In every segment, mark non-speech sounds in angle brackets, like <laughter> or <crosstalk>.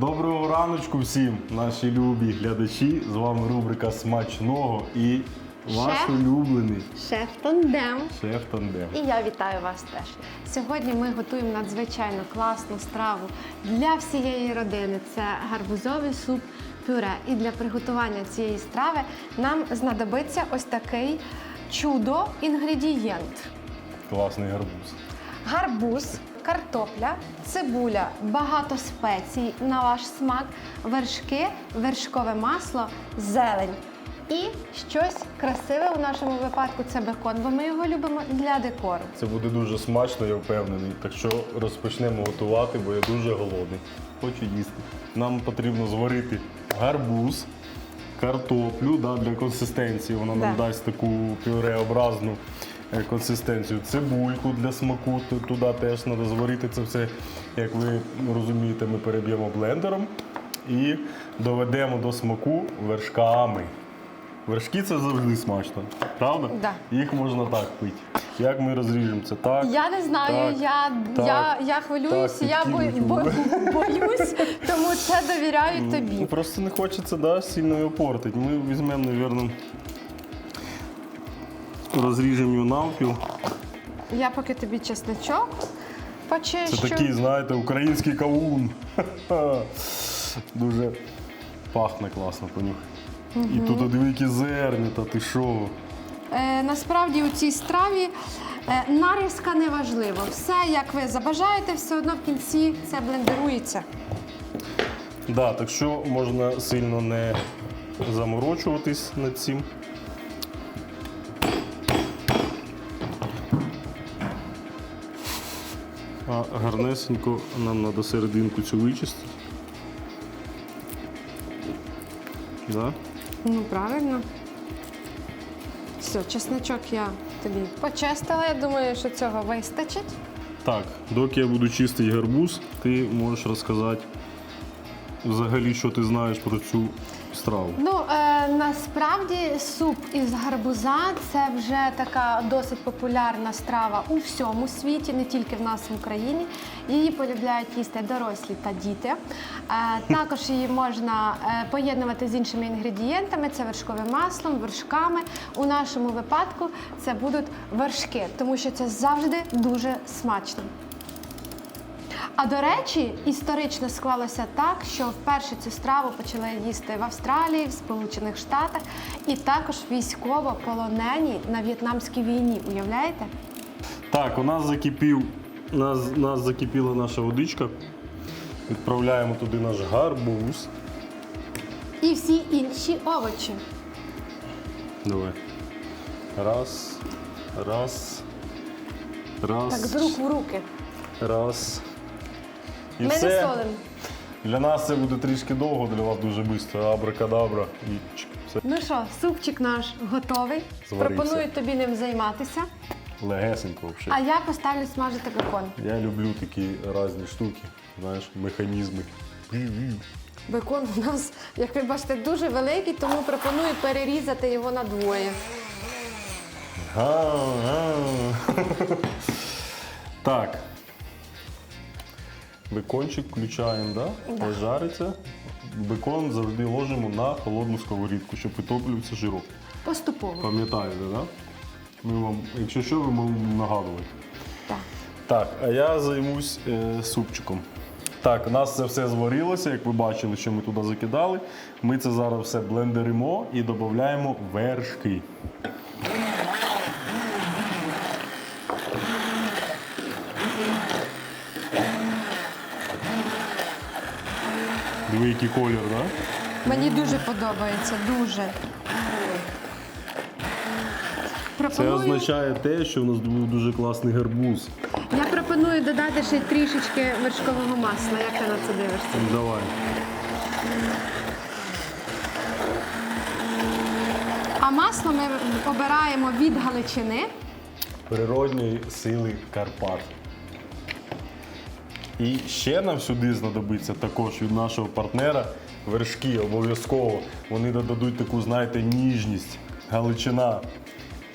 Доброго раночку всім, наші любі глядачі. З вами рубрика Смачного і ваш Шеф. улюблений Шеф Тандем. шеф Тандем. І я вітаю вас теж. Сьогодні ми готуємо надзвичайно класну страву для всієї родини. Це гарбузовий суп пюре. І для приготування цієї страви нам знадобиться ось такий чудо інгредієнт. Класний гарбуз. Гарбуз, картопля, цибуля, багато спецій на ваш смак, вершки, вершкове масло, зелень. І щось красиве у нашому випадку це бекон, бо ми його любимо для декору. Це буде дуже смачно, я впевнений. Так що розпочнемо готувати, бо я дуже голодний. Хочу їсти. Нам потрібно зварити гарбуз, картоплю да, для консистенції. Вона нам Да. дасть таку пюреобразну консистенцію. Цибульку для смаку. Туди теж треба зварити це все. Як ви розумієте, ми переб'ємо блендером і доведемо до смаку вершками. Вершки це завжди смачно, правда? Да. Їх можна так пити. Як ми розріжемо це так? Я не знаю, так, я, так, я, я хвилююсь, так, я бо, бо, боюсь, тому це довіряю Ну, тобі. Просто не хочеться да, сильно його портити. Ми візьмемо, мабуть, розріжемо навпіл. Я поки тобі чесничок почищу. Це такий, знаєте, український кавун. <laughs> Дуже пахне класно понюхай. І тут диви, які зерня, та ти що? Е, насправді у цій страві е, нарізка не важлива. Все, як ви забажаєте, все одно в кінці це блендерується. Да, так що можна сильно не заморочуватись над цим. А гарнесенько нам треба серединку цю вичистити. Да? Ну, правильно. Все, чесничок я тобі почистила. Я думаю, що цього вистачить. Так, доки я буду чистити гарбуз, ти можеш розказати взагалі, що ти знаєш про цю страву. Ну е, насправді суп із гарбуза це вже така досить популярна страва у всьому світі, не тільки в нас в Україні. Її полюбляють їсти дорослі та діти. Е, <laughs> також її можна е, поєднувати з іншими інгредієнтами: це вершковим маслом, вершками. У нашому випадку це будуть вершки, тому що це завжди дуже смачно. А до речі, історично склалося так, що вперше цю страву почали їсти в Австралії, в Сполучених Штатах і також військово-полонені на В'єтнамській війні. Уявляєте? Так, у нас закипів, нас, нас закипіла наша водичка. Відправляємо туди наш гарбуз. І всі інші овочі. Давай. Раз, раз, раз. Так, з рук в руки. Раз. І Ми все. не солимо. Для нас це буде трішки довго, для вас дуже швидко. Абракадабра. І чик, все. Ну що, супчик наш готовий. Зварився. Пропоную тобі ним займатися. Легесенько взагалі. А я поставлю смажити бекон. Я люблю такі різні штуки, знаєш, механізми. Бекон у нас, як ви бачите, дуже великий, тому пропоную перерізати його на двоє. <laughs> Так. Бекончик включаємо, да? Да. Пожариться. Бекон завжди ложимо на холодну сковорідку, щоб витоплювався жирок. Поступово. Пам'ятаєте, да? Ми вам, якщо що, ви можемо нагадувати. Так. Так, а я займусь е, супчиком. Так, у нас це все зварилося, як ви бачили, що ми туди закидали. Ми це зараз все блендеримо і додаємо вершки. Диви, який колір, так? Да? Мені дуже подобається, дуже. Це Пропоную, означає те, що у нас був дуже класний гарбуз. Я пропоную додати ще трішечки вершкового масла. Як ти на це дивишся? Давай. А масло ми обираємо від галичини. природньої сили Карпат. І ще нам сюди знадобиться також від нашого партнера вершки обов'язково. Вони додадуть таку, знаєте, ніжність, галичина,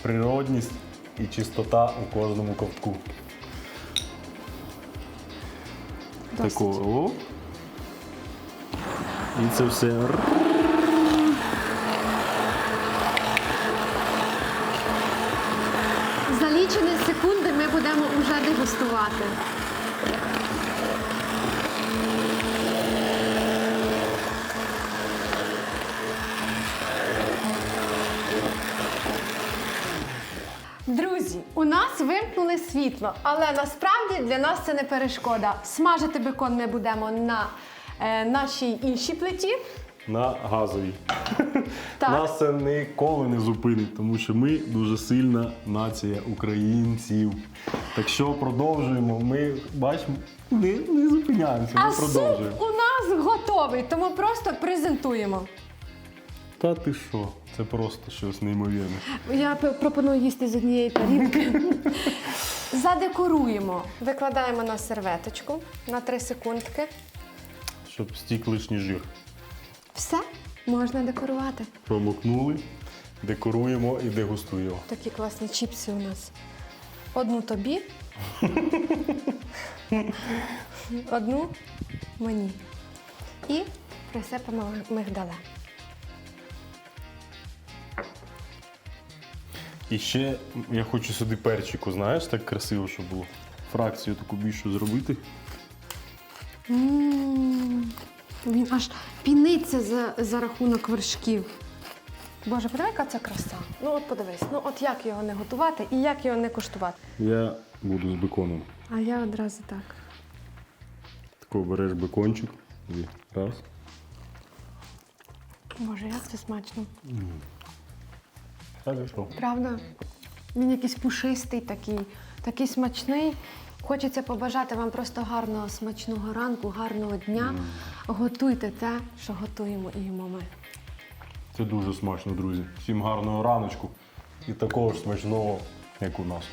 природність і чистота у кожному ковтку. Досить. Такого. І це все. За лічені секунди ми будемо вже дегустувати. Друзі, у нас вимкнули світло, але насправді для нас це не перешкода. Смажити бекон ми будемо на е, нашій іншій плиті. На газовій. Так. Нас це ніколи не зупинить, тому що ми дуже сильна нація українців. Так що продовжуємо. Ми бачимо, не, не зупиняємося, ми А суп у нас готовий, тому просто презентуємо. Та ти що? Це просто щось неймовірне. Я пропоную їсти з однієї тарілки. Задекоруємо. Викладаємо на серветочку на 3 секундки. Щоб стік лишній жир. Все, можна декорувати. Промокнули, декоруємо і дегустуємо. Такі класні чіпси у нас. Одну тобі. Одну мені. І присипемо мигдалем. І ще я хочу сюди перчику, знаєш, так красиво, щоб було. Фракцію таку більшу зробити. М, Він аж піниться за, за рахунок вершків. Боже, подиви, яка це краса. Ну от подивись, ну от як його не готувати і як його не куштувати. Я буду з беконом. А я одразу так. Тако береш бекончик. Раз. Боже, як це смачно. Хорошо. Правда? Він якийсь пушистий такий, такий смачний. Хочеться побажати вам просто гарного смачного ранку, гарного дня. Готуйте те, що готуємо і їмо ми. Це дуже смачно, друзі. Всім гарного раночку і такого ж смачного, як у нас.